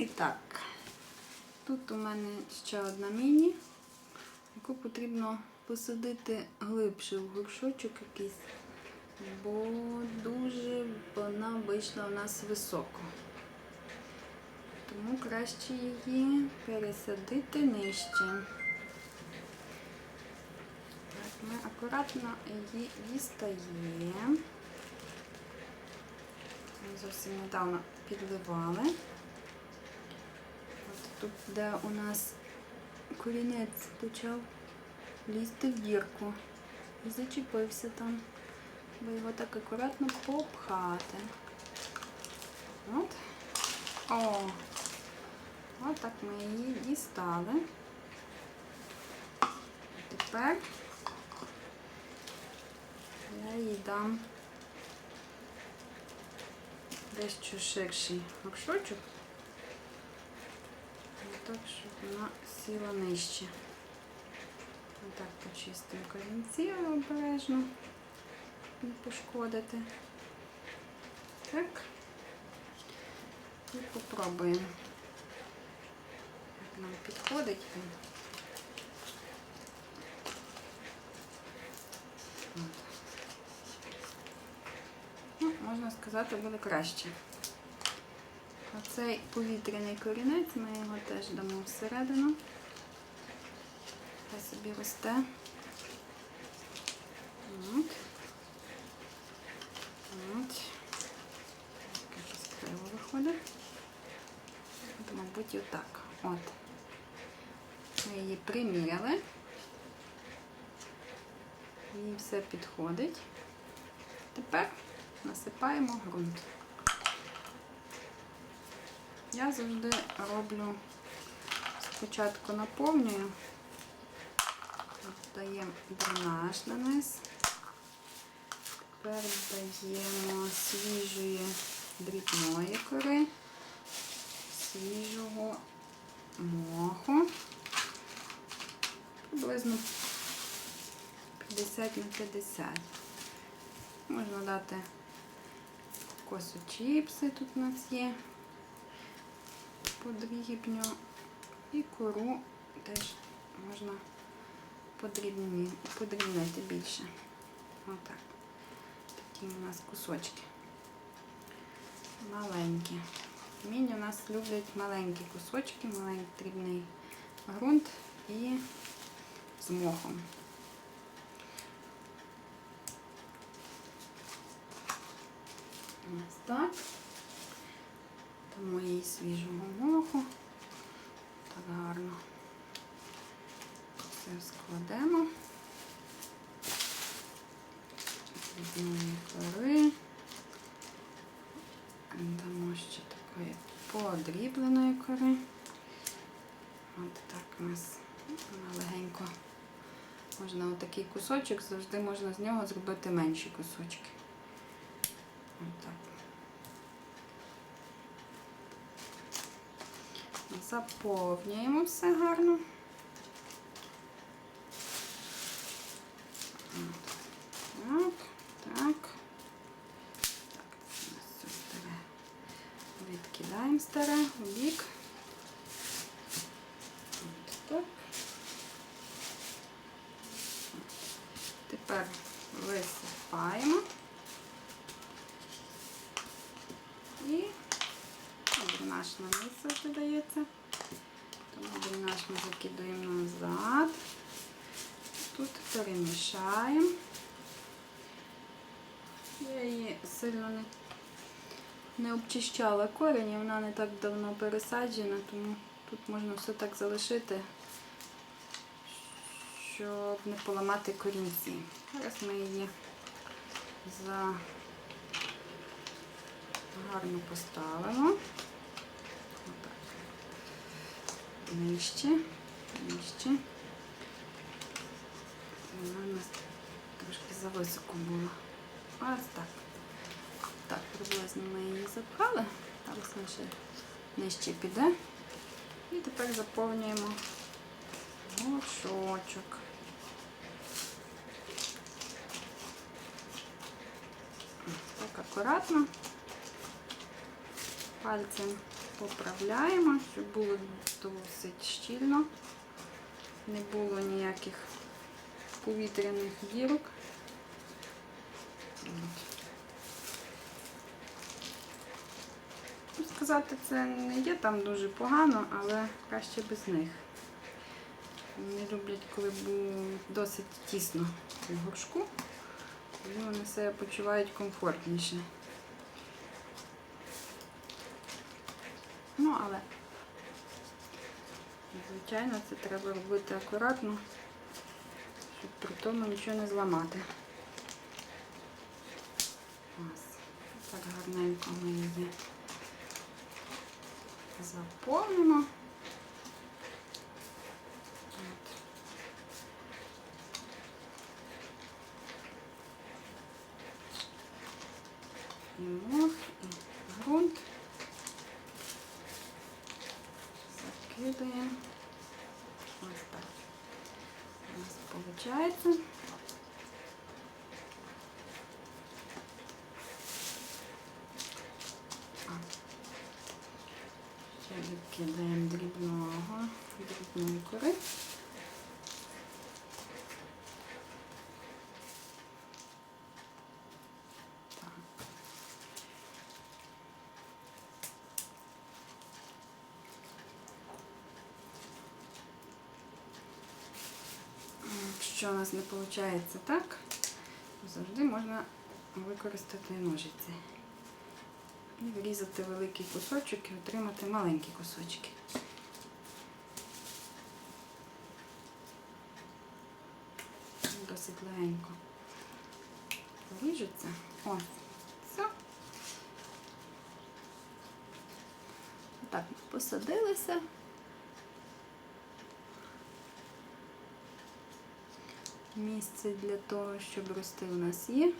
І так, тут у мене ще одна міні, яку потрібно посадити глибше в горшочок якийсь, бо дуже вона вийшла у нас високо. Тому краще її пересадити нижче. Так, ми акуратно її дістаємо. Зовсім недавно підливали. Тут, де у нас корінець почав лізти в дірку і зачепився там, бо його так акуратно попхати. От. О! От так ми її дістали. Тепер я їй дам дещо ширший горшочок. Так, щоб вона сіла нижче. Отак почистимо корінці обережно, не пошкодити. Так. І попробуємо. Як нам підходить він. Ну, можна сказати, буде краще. Оцей повітряний корінець, ми його теж дамо всередину. Хай собі росте. От. От. Криво виходить. От, мабуть, отак. От. Ми її приміряли. Їй все підходить. Тепер насипаємо ґрунт. Я завжди роблю спочатку наповнюю, даємо дренаж на низ, тепер даємо свіжої дрібної кори, свіжого моху, приблизно 50 на 50. Можна дати косу чіпси, тут у нас є подрібню. І кору теж можна подрібнити більше. Отак. Такі у нас кусочки. Маленькі. Міні у нас люблять маленькі кусочки, маленький дрібний ґрунт і з мохом. Ось так. Тому їй свіжого моху. Так гарно. Все складемо. Дрібної кори. Дамо ще такої подрібленої кори. От так у нас легенько. Можна отакий кусочок, завжди можна з нього зробити менші кусочки. Отак. Заповнюємо все гарно. От. Так, так. Це у старе. Відкидаємо старе в бік. Так. Тепер висипаємо. І дренаж на місце Тому дренаж ми закидуємо назад. Тут перемішаємо. Я її сильно не, не обчищала корені, вона не так давно пересаджена, тому тут можна все так залишити, щоб не поламати корінці. Зараз ми її за гарно поставимо. Отак. Нижче, нижче. Вона у нас трошки зависоко була. Ось так. Так, приблизно ми її запхали. Зараз вона ще нижче піде. І тепер заповнюємо горшочок. Так акуратно пальцем поправляємо, щоб було досить щільно. Не було ніяких повітряних дірок. Ну, Сказати, це не є там дуже погано, але краще без них. Вони люблять, коли досить тісно в горшку, вони себе почувають комфортніше. Ну, але, звичайно, це треба робити акуратно, щоб при тому нічого не зламати. Ось, так гарненько ми її заповнимо. І мох, і ґрунт. Закидаємо. Ось так. У нас виходить. Ще відкидаємо дрібного, дрібної кори. Так. Якщо у нас не виходить так, завжди можна використати ножиці. І врізати великий кусочок і отримати маленькі кусочки. Досить легенько ріжеться. О, все. Так, посадилися. Місце для того, щоб рости у нас є.